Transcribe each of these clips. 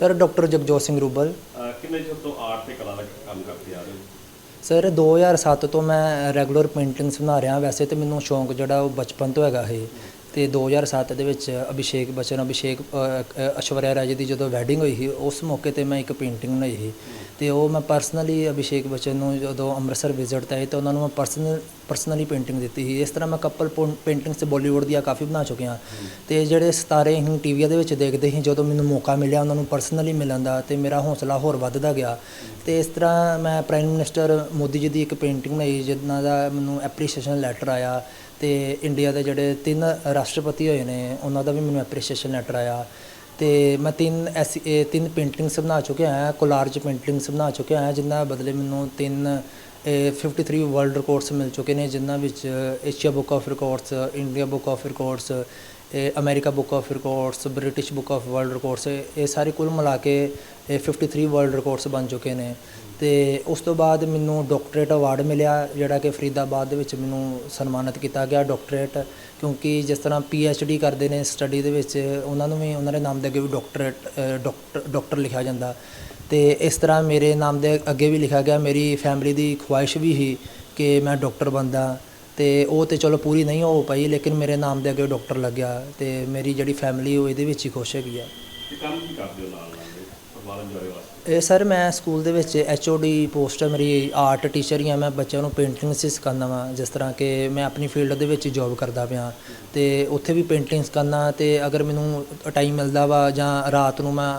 Sir doctor Jagjot Singh Rubal ਕਿੰਨੇ ਚਿਰ ਤੋਂ ਆਰਟ ਤੇ ਕਲਾ ਦਾ ਕੰਮ ਕਰਦੇ ਆ ਰਹੇ ਹੋ? ਸਰ 2007 ਤੋਂ ਮੈਂ ਰੈਗੂਲਰ ਪੇਂਟਿੰਗਸ ਬਣਾ ਰਿਹਾ ਵੈਸੇ ਤੇ ਮੈਨੂੰ ਸ਼ੌਂਕ ਜਿਹੜਾ ਉਹ ਬਚਪਨ ਤੋਂ ਹੈਗਾ ਇਹ। ਤੇ 2007 ਦੇ ਵਿੱਚ ਅਭਿਸ਼ੇਕ ਬਚਨ, ਅਭਿਸ਼ੇਕ ਅਸ਼ਵਰਿਆ ਰਾਜੇ ਦੀ ਜਦੋਂ ਵੈਡਿੰਗ ਹੋਈ ਸੀ, ਉਸ ਮੌਕੇ ਤੇ ਮੈਂ ਇੱਕ ਪੇਂਟਿੰਗ ਬਣਾਈ ਸੀ। ਤੇ ਉਹ ਮੈਂ ਪਰਸਨਲੀ ਅਭਿਸ਼ੇਕ ਬਚਨ ਨੂੰ ਜਦੋਂ ਅੰਮ੍ਰਿਤਸਰ ਵਿਜ਼ਿਟ ਤੇ ਆਏ ਤਾਂ ਉਹਨਾਂ ਨੂੰ ਮੈਂ ਪਰਸਨਲ ਪਰਸਨਲੀ ਪੇਂਟਿੰਗ ਦਿੱਤੀ ਸੀ। ਇਸ ਤਰ੍ਹਾਂ ਮੈਂ ਕਪਲ ਪੇਂਟਿੰਗਸ ਬਾਲੀਵੁੱਡ ਦੀਆਂ ਕਾਫੀ ਬਣਾ ਚੁੱਕਿਆ। ਤੇ ਜਿਹੜੇ ਸਿਤਾਰੇ ਹੀ ਟੀਵੀਆਂ ਦੇ ਵਿੱਚ ਦੇਖਦੇ ਸੀ, ਜਦੋਂ ਮੈਨੂੰ ਮੌਕਾ ਮਿਲਿਆ, ਉਹਨਾਂ ਨੂੰ ਪਰਸਨਲੀ ਮਿਲਣ ਦਾ ਤੇ ਮੇਰਾ ਹੌਸਲਾ ਹੋਰ ਵੱਧਦਾ ਗਿਆ। ਤੇ ਇਸ ਤਰ੍ਹਾਂ ਮੈਂ ਪ੍ਰਾਈਮ ਮਿਨਿਸਟਰ ਮੋਦੀ ਜੀ ਦੀ ਇੱਕ ਪੇਂਟਿੰਗ ਬਣਾਈ ਜਿਨ੍ਹਾਂ ਦਾ ਮੈਨੂੰ ਐਪਰੀਸ਼ੀਏਸ਼ਨ ਲੈਟਰ ਆਇਆ। ਤੇ ਇੰਡੀਆ ਦੇ ਜਿਹੜੇ ਤਿੰਨ ਰਾਸ਼ਟਰਪਤੀ ਹੋਏ ਨੇ, ਉਹਨਾਂ ਦਾ ਵੀ ਮੈਨੂੰ ਐਪਰੀਸ਼ੀਏਸ਼ਨ ਲੈਟਰ ਆਇਆ। ਤੇ ਮੈਂ ਤਿੰਨ ਐਸੀ, ਇਹ ਤਿੰਨ ਪੇਂਟਿੰਗਸ ਬਣਾ ਚੁੱਕਿਆ ਹਾਂ ਕੋਲਾਰਜ ਪੇਂਟਿੰਗਸ ਬਣਾ ਚੁੱਕਿਆ ਹਾਂ, ਜਿਨ੍ਹਾਂ ਬਦਲੇ ਮੈਨੂੰ ਤਿੰਨ, ਇਹ 53 ਵਰਲਡ ਰਿਕਾਰਡਸ ਮਿਲ ਚੁੱਕੇ ਨੇ, ਜਿਨ੍ਹਾਂ ਵਿੱਚ Asia book of records India book of records ਇਹ America book of records British book of world records ਇਹ ਸਾਰੇ ਕੁੱਲ ਮਿਲਾ ਕੇ ਇਹ 53 ਵਰਲਡ ਰਿਕਾਰਡਸ ਬਣ ਚੁੱਕੇ ਨੇ। ਤੇ ਉਸ ਤੋਂ ਬਾਅਦ ਮੈਨੂੰ ਡਾਕਟਰੇਟ ਅਵਾਰਡ ਮਿਲਿਆ ਜਿਹੜਾ ਕਿ ਫਰੀਦਾਬਾਦ ਦੇ ਵਿੱਚ ਮੈਨੂੰ ਸਨਮਾਨਿਤ ਕੀਤਾ ਗਿਆ ਡਾਕਟਰੇਟ ਕਿਉਂਕਿ ਜਿਸ ਤਰ੍ਹਾਂ ਪੀ ਐਚ ਡੀ ਕਰਦੇ ਨੇ ਸਟੱਡੀ ਦੇ ਵਿੱਚ ਉਹਨਾਂ ਨੂੰ ਵੀ ਉਹਨਾਂ ਦੇ ਨਾਮ ਦੇ ਅੱਗੇ ਵੀ ਡਾਕਟਰੇਟ ਅ, ਡਾਕਟਰ ਡਾਕਟਰ ਲਿਖਿਆ ਜਾਂਦਾ। ਤੇ ਇਸ ਤਰ੍ਹਾਂ ਮੇਰੇ ਨਾਮ ਦੇ ਅੱਗੇ ਵੀ ਲਿਖਿਆ ਗਿਆ ਮੇਰੀ ਫੈਮਿਲੀ ਦੀ ਖੁਆਇਸ਼ ਵੀ ਸੀ ਕਿ ਮੈਂ ਡਾਕਟਰ ਬਣਦਾ। ਤੇ ਉਹ ਤੇ ਚਲੋ ਪੂਰੀ ਨਹੀਂ ਹੋ ਪਾਈ ਲੇਕਿਨ ਮੇਰੇ ਨਾਮ ਦੇ ਅੱਗੇ ਡਾਕਟਰ ਲੱਗਿਆ ਤੇ ਮੇਰੀ ਜਿਹੜੀ ਫੈਮਿਲੀ ਉਹ ਇਹਦੇ ਵਿੱਚ ਹੀ ਖੁਸ਼ ਹੈਗੀ ਆ। ਕੰਮ ਕੀ ਕਰਦੇ ਹੋ ਨਾਲ? ਇਹ ਸਰ, ਮੈਂ ਸਕੂਲ ਦੇ ਵਿੱਚ ਡੀ ਪੋਸਟ ਹੈ ਮੇਰੀ ਆਰਟ ਟੀਚਰ ਹੀ ਹਾਂ ਮੈਂ ਬੱਚਿਆਂ ਨੂੰ ਪੇਂਟਿੰਗ ਸਿਖਾਉਂਦਾ ਵਾਂ, ਜਿਸ ਤਰ੍ਹਾਂ ਕਿ ਮੈਂ ਆਪਣੀ ਫੀਲਡ ਦੇ ਵਿੱਚ ਜੌਬ ਕਰਦਾ ਪਿਆ। ਤੇ ਉੱਥੇ ਵੀ ਪੇਂਟਿੰਗਸ ਕਰਨਾ ਤੇ ਅਗਰ ਮੈਨੂੰ ਟਾਈਮ ਮਿਲਦਾ ਵਾ ਜਾਂ ਰਾਤ ਨੂੰ ਮੈਂ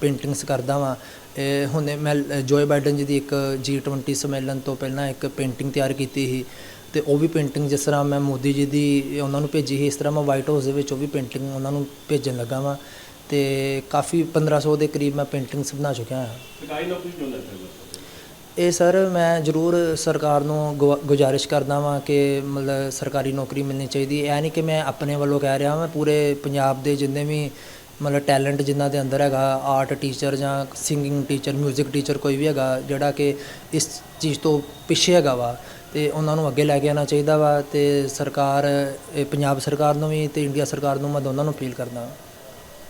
ਪੇਂਟਿੰਗਸ ਕਰਦਾ ਵਾਂ, ਇਹ ਹੁਣੇ ਮੈਂ ਜੋਏ ਬਾਈਡਨ ਜੀ ਦੀ ਇੱਕ G20 ਸੰਮੇਲਨ ਤੋਂ ਪਹਿਲਾਂ ਇੱਕ ਪੇਂਟਿੰਗ ਤਿਆਰ ਕੀਤੀ ਸੀ। ਤੇ ਉਹ ਵੀ ਪੇਂਟਿੰਗ ਜਿਸ ਤਰ੍ਹਾਂ ਮੈਂ ਮੋਦੀ ਜੀ ਦੀ ਉਹਨਾਂ ਨੂੰ ਭੇਜੀ ਸੀ, ਇਸ ਤਰ੍ਹਾਂ ਮੈਂ ਵਾਈਟ ਹਾਊਸ ਦੇ ਵਿੱਚ ਉਹ ਵੀ ਪੇਂਟਿੰਗ ਉਹਨਾਂ ਨੂੰ ਭੇਜਣ ਲੱਗਾ ਵਾਂ। ਤੇ ਕਾਫੀ 1500 ਦੇ ਕਰੀਬ ਮੈਂ ਪੇਂਟਿੰਗਸ ਬਣਾ ਚੁੱਕਿਆ ਹਾਂ। ਸਰਕਾਰੀ ਨੌਕਰੀ ਕਿਉਂ ਕਰਦੇ ਇਹ ਸਰ ਮੈਂ ਜ਼ਰੂਰ ਸਰਕਾਰ ਨੂੰ ਗੁਜ਼ਾਰਿਸ਼ ਕਰਦਾ ਵਾਂ ਕਿ ਮਤਲਬ ਸਰਕਾਰੀ ਨੌਕਰੀ ਮਿਲਣੀ ਚਾਹੀਦੀ। ਇਹ ਨਹੀਂ ਕਿ ਮੈਂ ਆਪਣੇ ਵੱਲੋਂ ਕਹਿ ਰਿਹਾ ਮੈਂ ਪੂਰੇ ਪੰਜਾਬ ਦੇ ਜਿੰਨੇ ਵੀ ਮਤਲਬ ਟੈਲੈਂਟ ਜਿਨ੍ਹਾਂ ਦੇ ਅੰਦਰ ਹੈਗਾ ਆਰਟ ਟੀਚਰ ਜਾਂ ਸਿੰਗਿੰਗ ਟੀਚਰ 뮤직 ਟੀਚਰ ਕੋਈ ਵੀ ਹੈਗਾ ਜਿਹੜਾ ਕਿ ਇਸ ਚੀਜ਼ ਤੋਂ ਪਿੱਛੇ ਹੈਗਾ ਵਾ ਤੇ ਉਹਨਾਂ ਨੂੰ ਅੱਗੇ ਲੈ ਕੇ ਆਉਣਾ ਚਾਹੀਦਾ ਵਾ ਤੇ ਸਰਕਾਰ ਇਹ ਪੰਜਾਬ ਸਰਕਾਰ ਨੂੰ ਵੀ ਤੇ ਇੰਡੀਆ ਸਰਕਾਰ ਨੂੰ ਮੈਂ ਦੋਨਾਂ ਨੂੰ ਅਪੀਲ ਕਰਦਾ